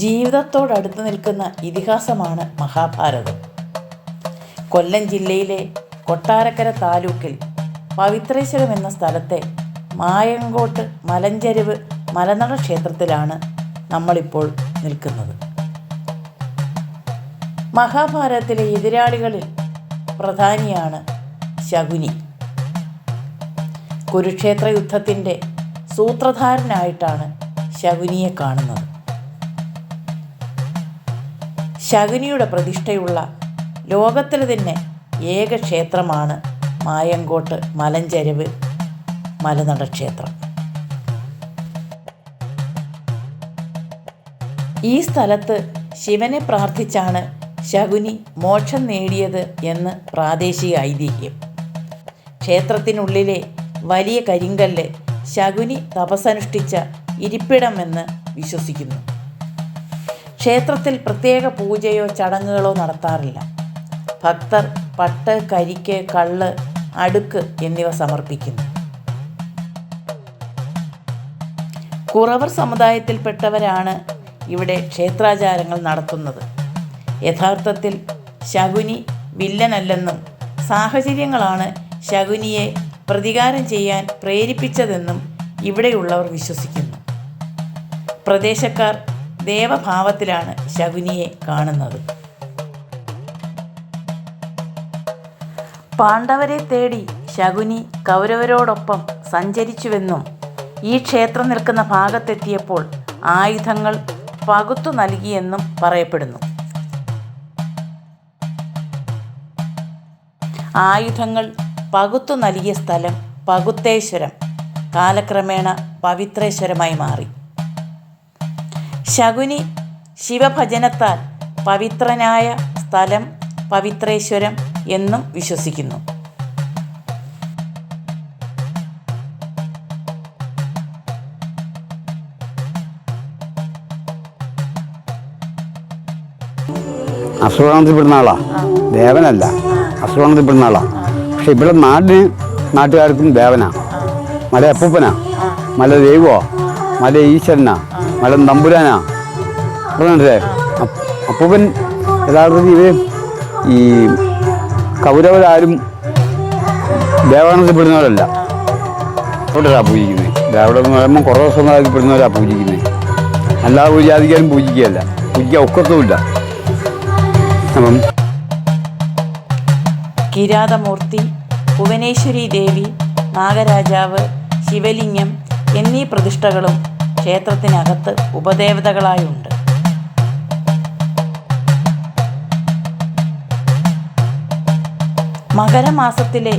ജീവിതത്തോടടുത്ത് നിൽക്കുന്ന ഇതിഹാസമാണ് മഹാഭാരതം. കൊല്ലം ജില്ലയിലെ കൊട്ടാരക്കര താലൂക്കിൽ പവിത്രേശ്വരം എന്ന സ്ഥലത്തെ മായങ്കോട്ട് മലഞ്ചരിവ് മലനട ക്ഷേത്രത്തിലാണ് നമ്മളിപ്പോൾ നിൽക്കുന്നത്. മഹാഭാരതത്തിലെ എതിരാളികളിൽ പ്രധാനിയാണ് ശകുനി. കുരുക്ഷേത്ര യുദ്ധത്തിന്റെ സൂത്രധാരനായിട്ടാണ് ശകുനിയെ കാണുന്നത്. ശകുനിയുടെ പ്രതിഷ്ഠയുള്ള ലോകത്തിലെ തന്നെ ഏക ക്ഷേത്രമാണ് മായങ്കോട്ട് മലഞ്ചരിവ് മലനട ക്ഷേത്രം. ഈ സ്ഥലത്ത് ശിവനെ പ്രാർത്ഥിച്ചാണ് ശകുനി മോക്ഷം നേടിയത് എന്ന് പ്രാദേശിക ഐതിഹ്യം. ക്ഷേത്രത്തിനുള്ളിലെ വലിയ കരിങ്കല്ല് ശകുനി തപസ്സനുഷ്ഠിച്ച ഇരിപ്പിടമെന്ന് വിശ്വസിക്കുന്നു. ക്ഷേത്രത്തിൽ പ്രത്യേക പൂജയോ ചടങ്ങുകളോ നടത്താറില്ല. ഭക്തർ പട്ട് കരിക്ക് കള്ള് അടുക്ക് എന്നിവ സമർപ്പിക്കുന്നു. കുറവർ സമുദായത്തിൽപ്പെട്ടവരാണ് ഇവിടെ ക്ഷേത്രാചാരങ്ങൾ നടത്തുന്നത്. യഥാർത്ഥത്തിൽ ശകുനി വില്ലനല്ലെന്നും സാഹചര്യങ്ങളാണ് ശകുനിയെ പ്രതികാരം ചെയ്യാൻ പ്രേരിപ്പിച്ചതെന്നും ഇവിടെയുള്ളവർ വിശ്വസിക്കുന്നു. പ്രദേശക്കാർ ദേവഭാവത്തിലാണ് ശകുനിയെ കാണുന്നത്. പാണ്ഡവരെ തേടി ശകുനി കൗരവരോടൊപ്പം സഞ്ചരിച്ചുവെന്നും ഈ ക്ഷേത്രം നിൽക്കുന്ന ഭാഗത്തെത്തിയപ്പോൾ ആയുധങ്ങൾ പകുത്തു നൽകിയെന്നും പറയപ്പെടുന്നു. ആയുധങ്ങൾ പകുത്തു നൽകിയ സ്ഥലം പകുത്തേശ്വരം കാലക്രമേണ പവിത്രേശ്വരമായി മാറി. ശകുനി ശിവഭജനത്താൽ പവിത്രനായ സ്ഥലം പവിത്രേശ്വരം എന്നും വിശ്വസിക്കുന്നു. അസുഖത്തിൽപ്പെടുന്ന ആളാ ദേവനല്ല. അസുഖത്തിൽ പെടുന്ന ആളാ പക്ഷെ ഇവിടെ നാടിന് നാട്ടുകാർക്കും ദേവനാ. മല അപ്പൂപ്പനാ മല ദൈവോ മല ഈശ്വരനാ മല നമ്പുരാനാ. പറഞ്ഞേ അപ്പൂപ്പൻ യഥാർത്ഥത്തിൽ ഇവർ ഈ കൗരവരാരും ദേവാനന്ദപ്പെടുന്നവരല്ല അവിടെയാണ് പൂജിക്കുന്നത് ദേവടെ എന്ന് പറയുമ്പോൾ കുറേ ദിവസം പെടുന്നവരാണ് പൂജിക്കുന്നത് അല്ലാതെ ഒരു ജാതിക്കാരും പൂജിക്കുകയല്ല. പൂജിക്കാൻ ഒക്കത്തുമില്ല. അപ്പം കിരാതമൂർത്തി ഭുവനേശ്വരി ദേവി നാഗരാജാവ് ശിവലിംഗം എന്നീ പ്രതിഷ്ഠകളും ക്ഷേത്രത്തിനകത്ത് ഉപദേവതകളായുണ്ട്. മകരമാസത്തിലെ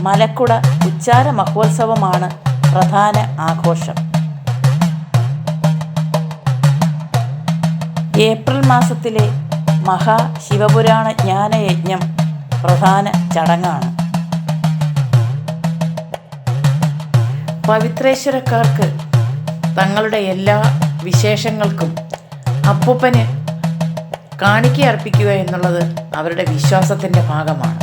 മലക്കുട ഉച്ചാര മഹോത്സവമാണ് പ്രധാന ആഘോഷം. ഏപ്രിൽ മാസത്തിലെ മഹാ ശിവപുരാണ ജ്ഞാനയജ്ഞം പ്രധാന ചടങ്ങാണ്. പവിത്രേശ്വരക്കാർക്ക് തങ്ങളുടെ എല്ലാ വിശേഷങ്ങൾക്കും അപ്പൂപ്പന് കാണിക്ക അർപ്പിക്കുക എന്നുള്ളത് അവരുടെ വിശ്വാസത്തിന്റെ ഭാഗമാണ്.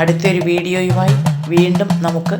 അടുത്തൊരു വീഡിയോയുമായി വീണ്ടും നമുക്ക്